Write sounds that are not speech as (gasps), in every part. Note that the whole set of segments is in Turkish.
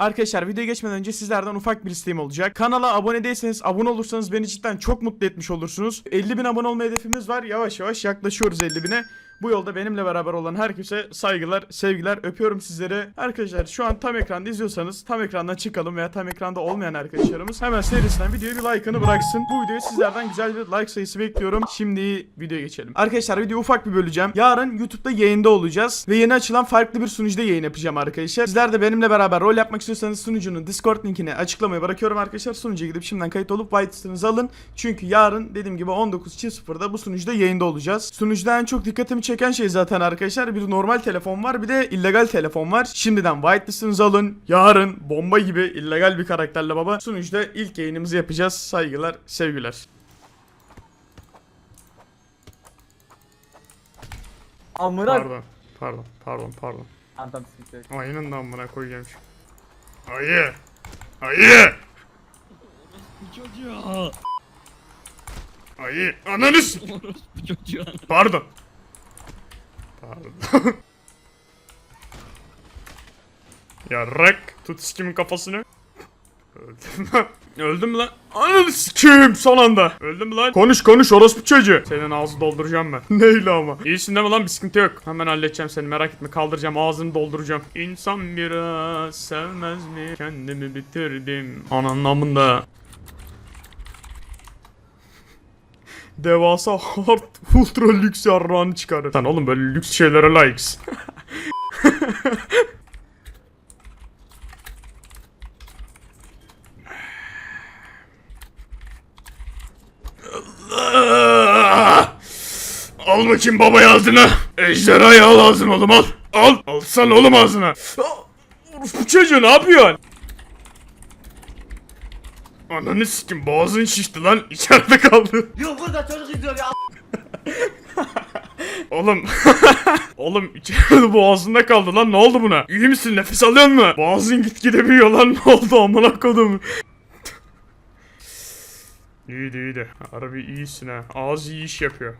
Arkadaşlar videoya geçmeden önce sizlerden ufak bir isteğim olacak. Kanala abone değilseniz abone olursanız beni cidden çok mutlu etmiş olursunuz. 50 bin abone olma hedefimiz var. Yavaş yavaş yaklaşıyoruz 50 bine. Bu yolda benimle beraber olan herkese saygılar, sevgiler, öpüyorum sizleri. Arkadaşlar şu an tam ekranda izliyorsanız tam ekrandan çıkalım veya tam ekranda olmayan arkadaşlarımız hemen serisinden videoya bir like'ını bıraksın. Bu videoya sizlerden güzel bir like sayısı bekliyorum. Şimdi videoya geçelim. Arkadaşlar videoyu ufak bir böleceğim. Yarın YouTube'da yayında olacağız ve yeni açılan farklı bir sunucuda yayın yapacağım arkadaşlar. Sizler de benimle beraber rol yapmak istiyorsanız sunucunun Discord linkini açıklamaya bırakıyorum arkadaşlar. Sunucuya gidip şimdiden kayıt olup whitelist'ınızı alın. Çünkü yarın dediğim gibi 19.00'da bu sunucuda yayında olacağız. Sunucuda en çok dikkatimi çeken şey zaten arkadaşlar bir normal telefon var bir de illegal telefon var. Şimdiden whitelist'ınızı alın. Yarın bomba gibi illegal bir karakterle baba sunucuda ilk yayınımızı yapacağız. Saygılar, sevgiler. Amına Pardon, pardon, pardon, pardon. Adam sıkıntı yok. Ayının da amına koyacağım şu. Ayı! Ayı! Çocuğa. Ayı! Ananı s- (laughs) Orospu çocuğa. Pardon. Yarrak. Tut sikimin kafasını. Öldüm lan. Öldüm lan. Ananı sikeyim son anda. Öldüm lan. Konuş konuş orospu çocuğu. Senin ağzı dolduracağım ben. (laughs) Neyle ama. İyisin değil mi lan bir sıkıntı yok. Hemen halledeceğim seni merak etme kaldıracağım ağzını dolduracağım. İnsan biraz sevmez mi? Kendimi bitirdim. Ananın amında. Devasa hard (laughs) ultra lüks yarrağını çıkarır. Sen oğlum böyle lüks şeylere layıksın. (laughs) Al bakayım baba ağzına. Ejderhayı al ağzına oğlum al. Al. Alsana oğlum ağzına. Bu çocuğu ne yapıyorsun? Ananı sikim boğazın şişti lan içeride kaldı. Yok burada çocuk izliyor ya. (laughs) Oğlum. (laughs) Oğlum içeride boğazında kaldı lan ne oldu buna? İyi misin nefes alıyor mu? Boğazın gitgide büyüyor lan (laughs) ne oldu amına kodum. İyiydi iyiydi. Harbi iyisin ha. Ağız iyi iş yapıyor.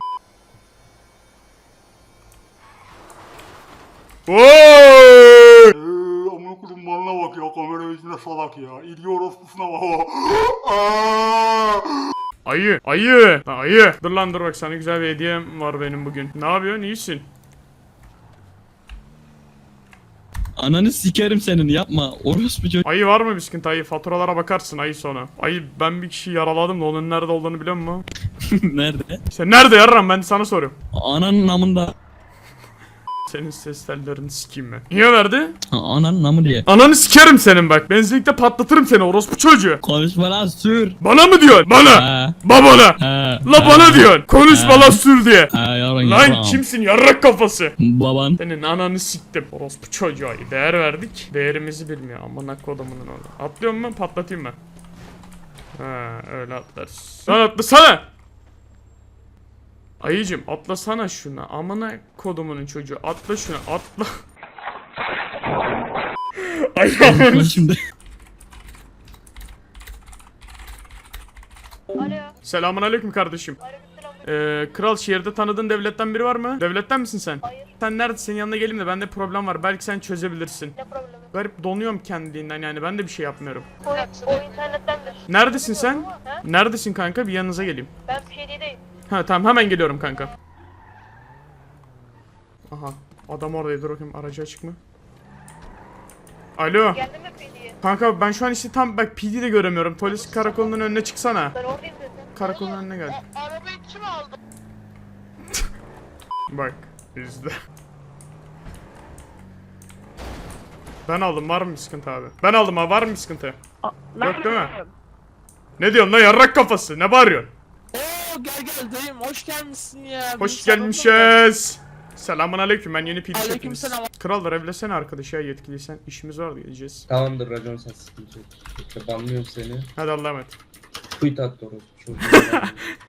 Oy! Eee amına kodum bana bak ya kamera yüzüne salak ya. İlgi orospusuna bak. (gasps) Ayı, ayı, Ha, ayı. Dur lan dur bak sana güzel bir hediyem var benim bugün. Ne yapıyorsun? İyisin. Ananı sikerim senin yapma. Orospu çocuğu. Ayı var mı sıkıntı ayı? Faturalara bakarsın ayı sonra. Ayı ben bir kişiyi yaraladım da onun nerede olduğunu biliyor musun? (laughs) Nerede? Sen nerede yarram ben sana soruyorum. Ananın namında. Senin ses tellerini sikeyim ben. Niye verdi? Ananın namı diye. Ananı sikerim senin bak. Benzinlikte patlatırım seni orospu çocuğu. Konuşma lan sür. Bana mı diyorsun? Bana. Ha. Babana. Ha. La bana diyorsun. Konuşma lan sür diye. Ha yarın Lan kimsin yarrak kafası? Baban. Senin ananı siktim. Orospu çocuğa değer verdik. Değerimizi bilmiyor. Amına kodumunun oğlu. Atlıyor mu? Patlatayım mı? Ha öyle atlarız. Lan atlasana. Ayıcım atlasana şuna. Amına kodumunun çocuğu. Atla şuna. Atla. (laughs) Ay Lan amına şimdi. (laughs) Alo. Selamun aleyküm kardeşim. Aleykümselam. Ee, kral şehirde tanıdığın devletten biri var mı? Devletten misin sen? Hayır. Sen neredesin? Senin yanına geleyim de bende problem var. Belki sen çözebilirsin. Ne problemi? Garip donuyorum kendiliğinden yani ben de bir şey yapmıyorum. O, o internettendir. Neredesin sen? Ha? Neredesin kanka? Bir yanınıza geleyim. Ben PD'deyim. Ha tamam hemen geliyorum kanka. Aha adam oradaydı dur bakayım aracı açık mı? Alo Geldin mi PD'ye? kanka ben şu an işte tam bak PD de göremiyorum. Polis karakolunun önüne çıksana. Ben oradayım zaten. Karakolun önüne gel. Arabayı kim aldı? (laughs) Bak izle. Ben aldım var mı bir sıkıntı abi? Ben aldım ha var mı bir sıkıntı? Yok değil mi? Ne diyorsun lan yarrak kafası ne bağırıyorsun? Oo gel gel dayım hoş gelmişsin ya. Hoş salonda- gelmişiz. Selamun aleyküm ben yeni PD şefiniz. Aleykümselam. Kral da revlesene arkadaş ya yetkiliysen işimiz var geleceğiz. Tamamdır racon sen sıkıntı yok. Bekle banlıyorum seni. Hadi Allah'a emanet. Tweet attı orası.